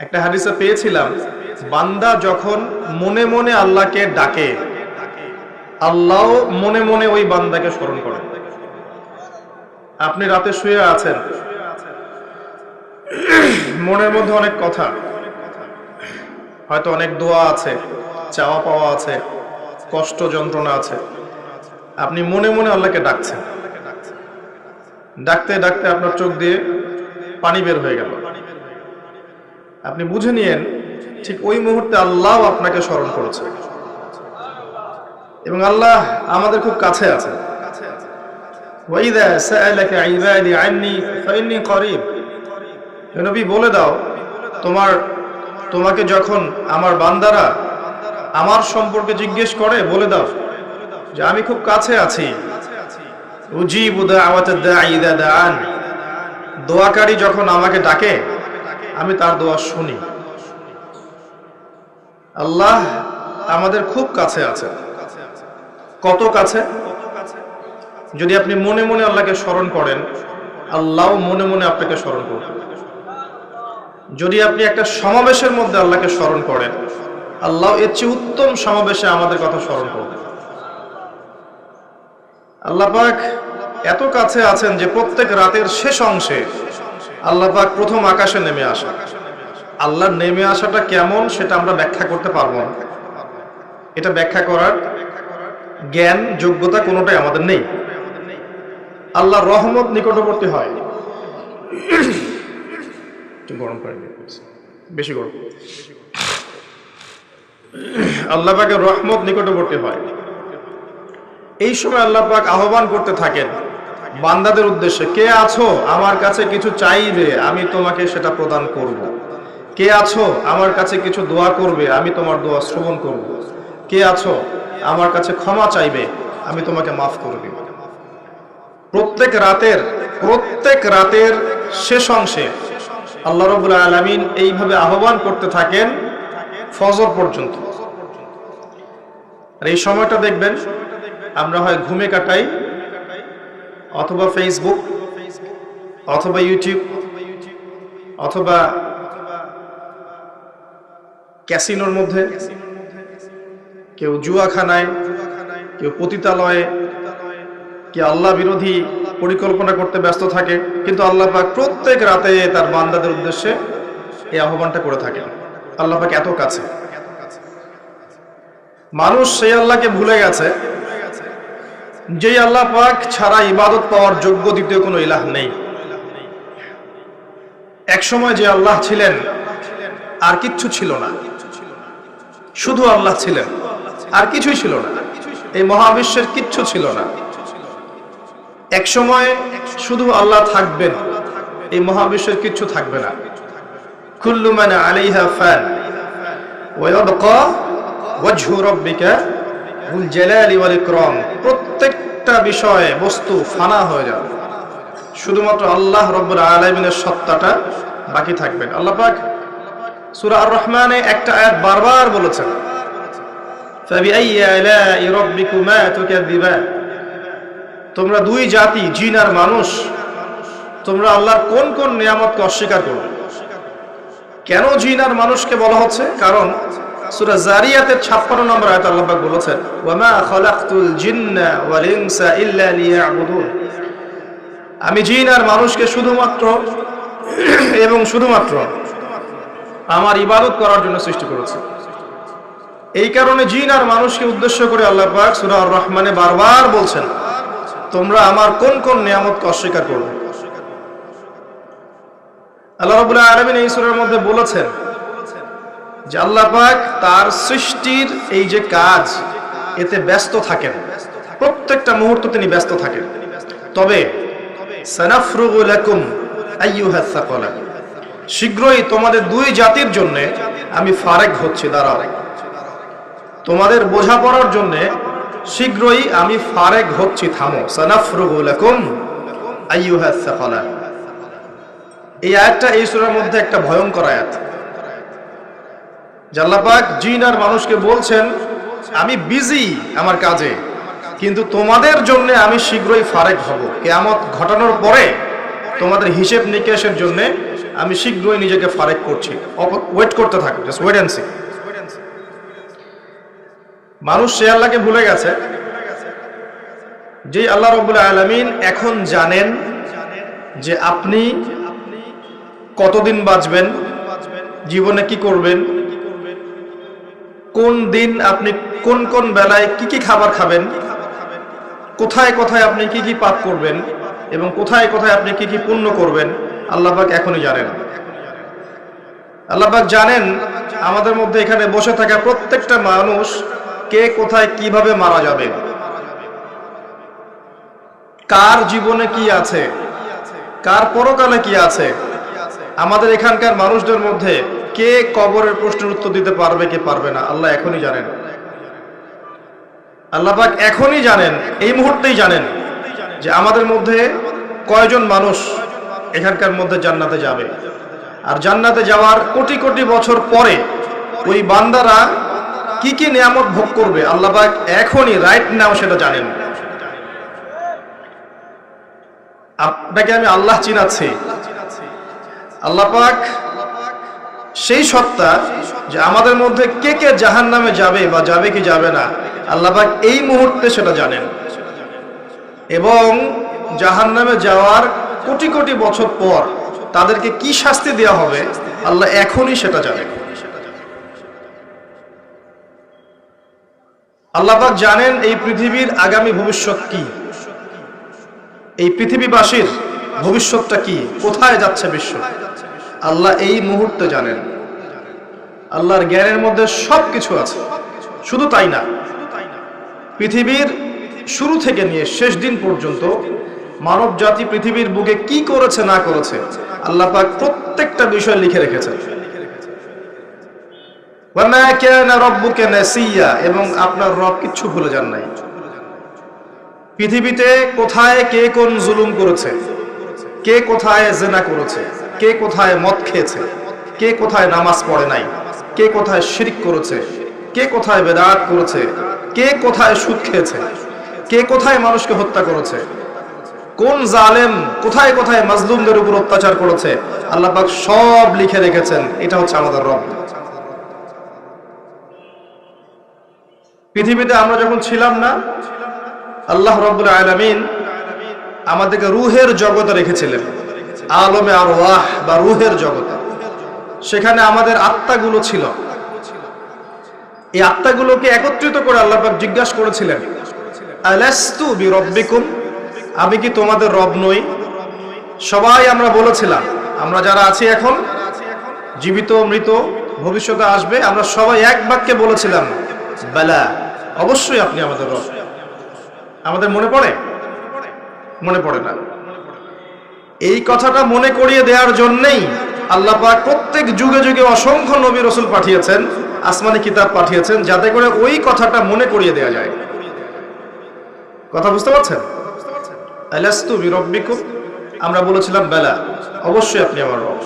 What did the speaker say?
একটা হাদিসে পেয়েছিলাম, বান্দা যখন মনে মনে আল্লাহকে ডাকে, আল্লাহ মনে মনে ওই বান্দাকে স্মরণ করে। আপনি রাতে শুয়ে আছেন। মনের মধ্যে অনেক কথা। হয়তো অনেক দোয়া আছে, চাওয়া পাওয়া আছে, কষ্ট যন্ত্রণা আছে। আপনি মনে মনে আল্লাহকে ডাকছেন। ডাকতে ডাকতে আপনার চোখ দিয়ে পানি বের হয়ে গেল। আপনি বুঝে নিয়েন, ঠিক ওই মুহূর্তে আল্লাহ আপনাকে স্মরণ করেছে। এবং আল্লাহ আমাদের খুব কাছে আছে। নবী, বলে দাও, তোমার, তোমাকে যখন আমার বান্দারা আমার সম্পর্কে জিজ্ঞেস করে, বলে দাও যে আমি খুব কাছে আছি। দোয়াকারী যখন আমাকে ডাকে আমি তার দোয়া শুনি। আল্লাহ আমাদের খুব কাছে আছে কত কাছে? যদি আপনি মনে মনে আল্লাহকে স্মরণ করেন, আল্লাহ মনে মনে আপনাকে স্মরণ করবেন যদি আপনি একটা সমাবেশের মধ্যে আল্লাহকে স্মরণ করেন, আল্লাহ এর চেয়ে উত্তম সমাবেশে আমাদের কথা স্মরণ করবেন আল্লাহ পাক এত কাছে আছেন যে প্রত্যেক রাতের শেষ অংশে আল্লাহ পাক প্রথম আকাশে নেমে আসা। আল্লাহর নেমে আসাটা কেমন সেটা আমরা ব্যাখ্যা করতে পারব না। এটা ব্যাখ্যা করার জ্ঞান, যোগ্যতা কোনোটাই আমাদের নেই। আল্লাহর রহমত নিকটবর্তী হয়। গরম বেশি গরম। আল্লাহ পাকের রহমত নিকটবর্তী হয়। এই সময় আল্লাহ পাক আহ্বান করতে থাকেন। বান্দাদের উদ্দেশ্যে, কে আছো? আমার কাছে কিছু চাইবে, আমি তোমাকে সেটা প্রদান করব। কে আছো? আমার কাছে কিছু দোয়া করবে, আমি তোমার দোয়া শ্রবণ করব। কে আছো? আমার কাছে ক্ষমা চাইবে, আমি তোমাকে মাফ করে দিব প্রত্যেক রাতের প্রত্যেক রাতের শেষ অংশে আল্লাহ রবুল্লা আলমিন এইভাবে আহ্বান করতে থাকেন ফজর পর্যন্ত। আর এই সময়টা দেখবেন, আমরা হয় ঘুমে কাটাই অথবা ফেসবুক অথবা ইউটিউব অথবা ক্যাসিনোর মধ্যে, কেউ জুয়াখানায়, কেউ পতিতালয়ে, কি আল্লাহ বিরোধী পরিকল্পনা করতে ব্যস্ত থাকে, কিন্তু আল্লাহ পাক প্রত্যেক রাতে তার বান্দাদের উদ্দেশ্যে এই আহ্বানটা করে থাকেন। আল্লাহ পাক এত কাছে। মানুষ সেই আল্লাহকে ভুলে গেছে যেই আল্লাহ পাক ছাড়া ইবাদত পাওয়ার যোগ্য দ্বিতীয় কোনো ইলাহ নেই। এক সময় যে আল্লাহ ছিলেন, আর কিচ্ছু ছিল না। শুধু আল্লাহ ছিলেন, আর কিছুই ছিল না। এই মহাবিশ্বের কিচ্ছু ছিল না। এক সময় শুধু আল্লাহ থাকবেন, এই মহাবিশ্বের কিচ্ছু থাকবে না। কুল্লু মানে আলাইহা ফ্যান ওয়াজহু রাব্বিকা ইকরাম, প্রত্যেকটা বিষয়ে বস্তু ফানা হয়ে যাবে। শুধুমাত্র আল্লাহ রব্বুল আলামিনের সত্তাটা বাকি থাকবেন আল্লাহ পাক সূরা আর রহমানে একটা আয়াত বারবার বলেছেন তোমরা দুই জাতি, জিন আর মানুষ, তোমরা আল্লাহর কোন কোন নিয়ামতকে অস্বীকার করবে? কেন জিন আর মানুষকে বলা হচ্ছে? কারণ সূরা জারিয়াতের 56 নম্বর আয়াত আল্লাহ বলেছেন, ওয়ামা খালাকতুল জিন্না ওয়াল ইনসা ইল্লা লিয়াবুদুন। আমি জিন আর মানুষকে শুধুমাত্র এবং শুধুমাত্র আমার ইবাদত করার জন্য সৃষ্টি করেছি। এই কারণে জিন আর মানুষকে উদ্দেশ্য করে আল্লাহ পাক সূরা রহমানে বারবার বলছেন, তোমরা আমার কোন কোন নিয়ামতকে অস্বীকার করবে? আল্লাহ রাব্বুল আলামিন এই সূরার মধ্যে বলেছেন যে আল্লাহ তার সৃষ্টির এই যে কাজ, এতে ব্যস্ত থাকেন। প্রত্যেকটা মুহূর্ত তিনি ব্যস্ত থাকেন। তবে শীঘ্রই তোমাদের দুই জাতির জন্য আমি ফারেক হচ্ছি, দাঁড়াও। তোমাদের বোঝাপড়ার জন্য শীঘ্রই আমি ফারেক হচ্ছি, থামো। সানাফরুগু লাকুম আইয়ুহাস এই আয়াতটা এই সূরার মধ্যে একটা ভয়ঙ্কর আয়াত। জাল্লাপাক জিন আর মানুষকে বলছেন, আমি বিজি আমার কাজে, কিন্তু তোমাদের জন্য আমি শীঘ্রই ফারেক হব। কেয়ামত ঘটানোর পরে তোমাদের হিসেব নিকেশের জন্য আমি শীঘ্রই নিজেকে ফারেক করছি। ওয়েট করতে থাকো জাস্ট ওয়েট অ্যান্ড সি মানুষ সে আল্লাহকে ভুলে গেছে, যে আল্লাহ রবুল্লা আলমিন এখন জানেন যে আপনি কতদিন বাঁচবেন, জীবনে কি করবেন কোন দিন আপনি কোন কোন বেলায় কি কি খাবার খাবেন? কোথায় কোথায় আপনি কি কি পাপ করবেন? এবং কোথায় কোথায় আপনি কি কি পুণ্য করবেন? আল্লাহবাক এখনই জানেন। আল্লাহবাক জানেন আমাদের মধ্যে এখানে বসে থাকা প্রত্যেকটা মানুষ কে কোথায় কীভাবে মারা যাবে? কার জীবনে কি আছে? কার পরকালে কি আছে? আমাদের এখানকার মানুষদের মধ্যে কে কবরের প্রশ্নের উত্তর দিতে পারবে, কে পারবে না, আল্লাহ এখনই জানেন। আল্লাহ পাক এখনই জানেন, এই মুহূর্তেই জানেন যে আমাদের মধ্যে কয়জন মানুষ এখানকার মধ্যে জান্নাতে যাবে। আর জান্নাতে যাওয়ার কোটি কোটি বছর পরে ওই বান্দারা কি কি নিয়ামত ভোগ করবে, আল্লাহ পাক এখনই রাইট নাও সেটা জানেন। আপনাকে আমি আল্লাহ চিনাচ্ছি। আল্লাহ পাক সেই সত্তা যে আমাদের মধ্যে কে কে জাহান নামে যাবে বা যাবে কি যাবে না আল্লাহবাক এই মুহূর্তে সেটা জানেন। এবং জাহান নামে যাওয়ার কোটি কোটি বছর পর তাদেরকে কি শাস্তি দেওয়া হবে, আল্লাহ এখনই সেটা জানেন। আল্লাহবাক জানেন এই পৃথিবীর আগামী ভবিষ্যৎ কি। এই পৃথিবীবাসীর ভবিষ্যৎটা কি, কোথায় যাচ্ছে বিশ্ব। আল্লাহ এই মুহূর্তে জানেন। আল্লাহর জ্ঞানের মধ্যে সব কিছু আছে। শুধু তাই না, পৃথিবীর শুরু থেকে নিয়ে শেষ দিন পর্যন্ত মানব জাতি পৃথিবীর বুকে কি করেছে, না করেছে, আল্লাহ পাক প্রত্যেকটা বিষয় লিখে রেখেছেন। এবং আপনার রব কিচ্ছু ভুলে যান নাই। পৃথিবীতে কোথায় কে কোন জুলুম করেছে, কে কোথায় জেনা করেছে কে কোথায় মদ খেয়েছে? কে কোথায় নামাজ পড়ে নাই? কে কোথায় শিরিক করেছে? কে কোথায় বেদাত করেছে? কে কোথায় সুদ খেয়েছে? কে কোথায় মানুষকে হত্যা করেছে? কোন জালেম কোথায় কোথায় মাজলুমদের উপর অত্যাচার করেছে? আল্লাহ পাক সব লিখে রেখেছেন। এটা হচ্ছে আমাদের রব। পৃথিবীতে আমরা যখন ছিলাম না, আল্লাহ রব্বুল আলমিন আমাদেরকে রুহের জগতে রেখেছিলেন। আলমে আর ওয়াহ বা রুহের জগতে। সেখানে আমাদের আত্মাগুলো ছিল। এই আত্মাগুলোকে একত্রিত করে আল্লাহ জিজ্ঞাসা করেছিলেন আমি কি তোমাদের রব নই? সবাই আমরা বলেছিলাম, আমরা যারা আছি এখন, জীবিত, মৃত, ভবিষ্যতে আসবে, আমরা সবাই এক বাক্যে বলেছিলাম, বেলা, অবশ্যই আপনি আমাদের রব। আমাদের মনে পড়ে? মনে পড়ে না। এই কথাটা মনে করিয়ে দেওয়ার জন্যেই আল্লাহ পাক প্রত্যেক যুগে যুগে অসংখ্য নবী রসুল পাঠিয়েছেন, আসমানি কিতাব পাঠিয়েছেন, যাতে করে ওই কথাটা মনে করিয়ে দেওয়া যায়। কথা বুঝতে পারছেন? আমরা বলেছিলাম, বেলা, অবশ্যই আপনি আমার রব।